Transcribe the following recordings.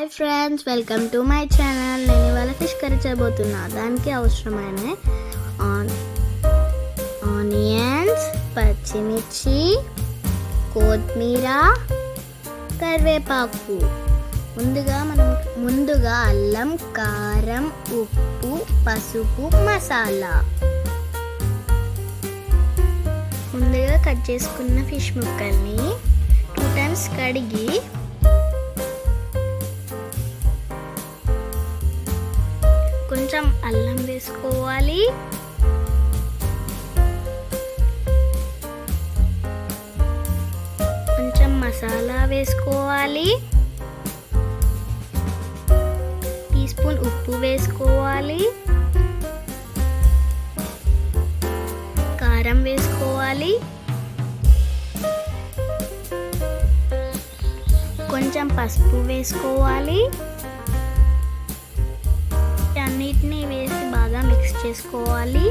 Hi friends welcome to my channel. నేను ఇవాళ fish curry చేయబోతున్నా. దానికి అవసరమైన ఆన్ ఆనియన్స్ పచ్చిమిర్చి కొత్తిమీర కరివేపాకు. ముందుగా మనం ముందుగా అల్లం కారం ఉప్పు పసుపు మసాలా. ముందుగా కట్ చేసుకున్న ఫిష్ ముక్కల్ని టూ టైమ్స్ కడిగి కొంచెం అల్లం వేసుకోవాలి. కొంచెం మసాలా వేసుకోవాలి. టీ స్పూన్ ఉప్పు వేసుకోవాలి. కారం వేసుకోవాలి. కొంచెం పసుపు వేసుకోవాలి. అన్నిటినీ వేసి బాగా మిక్స్ చేసుకోవాలి.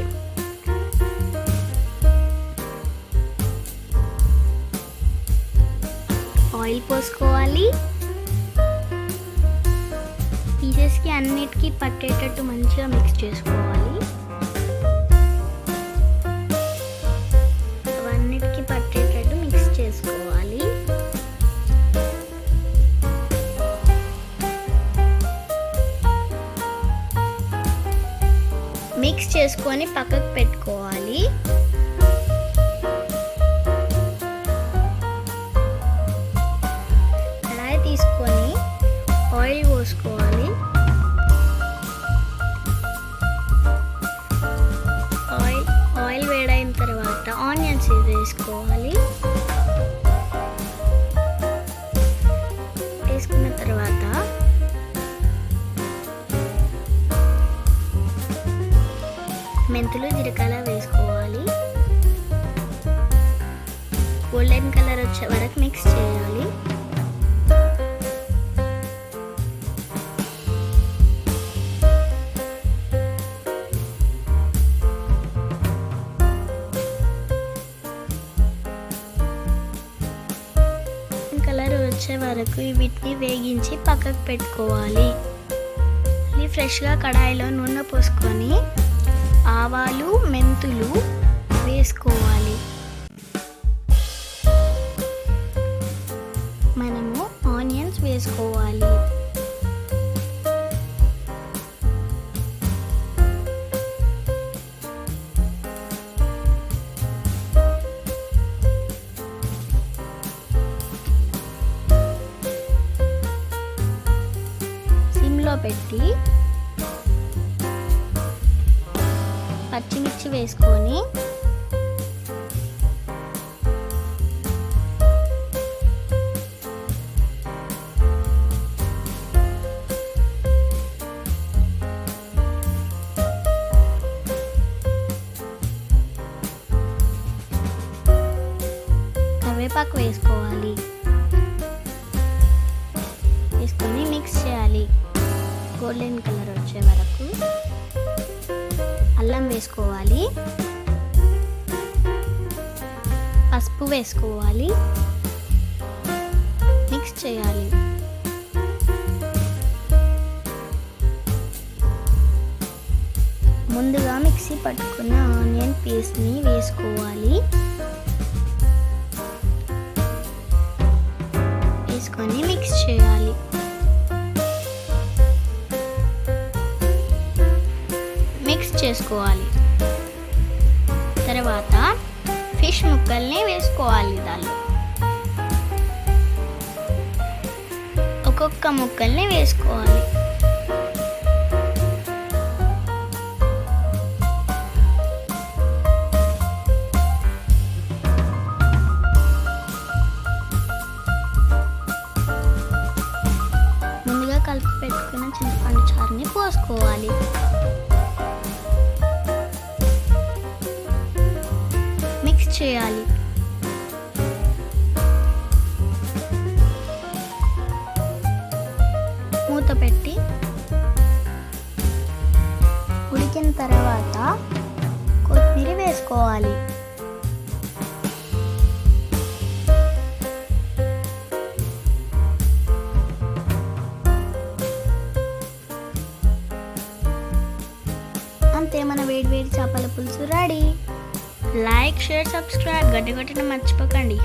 ఆయిల్ పోసుకోవాలి. పీసెస్కి అన్నిటికీ పట్టేటట్టు మంచిగా మిక్స్ చేసుకోవాలి. చేసుకొని పక్కకు పెట్టుకోవాలి. వచ్చే వరకు మిక్స్ చేయాలి. కలర్ వచ్చే వరకు వీటిని వేగించి పక్కకు పెట్టుకోవాలి. ఇది ఫ్రెష్గా కడాయిలో నూనె పోసుకొని ఆవాలు మెంతులు వేసుకోవాలి. పెట్టి పచ్చిమిర్చి వేసుకొని కరివేపాకు వేసుకోవాలి. గోల్డెన్ కలర్ వచ్చే వరకు అల్లం వేసుకోవాలి. పసుపు వేసుకోవాలి. మిక్స్ చేయాలి. ముందుగా మిక్సీ పట్టుకున్న ఆనియన్ పేస్ట్ని వేసుకోవాలి. మిక్స్ చేసుకోవాలి. తర్వాత ఫిష్ ముక్కల్ని వేసుకోవాలి దానిలో. ఒక్కొక్క ముక్కల్ని వేసుకోవాలి. ముందుగా కలిపి పెట్టుకున్న చింతపండు చారుని పోసుకోవాలి. చేయాలి. మూత పెట్టి ఉడికిన తర్వాత కొత్తిమీర వేసుకోవాలి. అంతే మన వేడి వేడి చేపల పులుసు రెడీ. లైక్ షేర్ సబ్స్క్రైబ్ గడ్డ కొట్టడం మర్చిపోకండి.